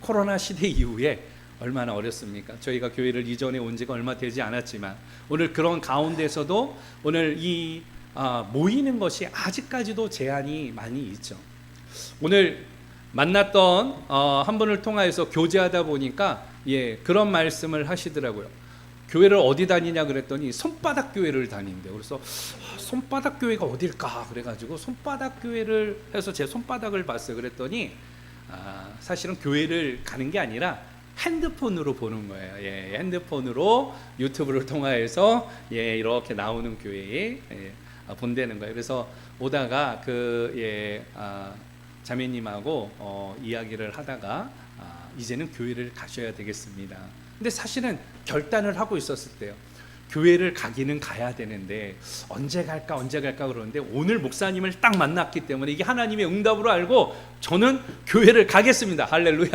코로나 시대 이후에 얼마나 어렵습니까? 저희가 교회를 이전에 온 지가 얼마 되지 않았지만 오늘 그런 가운데서도 오늘 이 아, 모이는 것이 아직까지도 제한이 많이 있죠. 오늘 만났던 어, 한 분을 통하여서 교제하다 보니까 예 그런 말씀을 하시더라고요. 교회를 어디 다니냐 그랬더니 손바닥 교회를 다닌대요. 그래서 아, 손바닥 교회가 어딜까 그래가지고 손바닥 교회를 해서 제 손바닥을 봤어요. 그랬더니 아, 사실은 교회를 가는 게 아니라 핸드폰으로 보는 거예요. 예, 핸드폰으로 유튜브를 통하여서 예, 이렇게 나오는 교회에 예, 아, 본다는 거예요. 그래서 오다가 그 예, 아, 자매님하고 어, 이야기를 하다가 아, 이제는 교회를 가셔야 되겠습니다. 근데 사실은 결단을 하고 있었을 때요. 교회를 가기는 가야 되는데 언제 갈까 언제 갈까 그러는데 오늘 목사님을 딱 만났기 때문에 이게 하나님의 응답으로 알고 저는 교회를 가겠습니다. 할렐루야.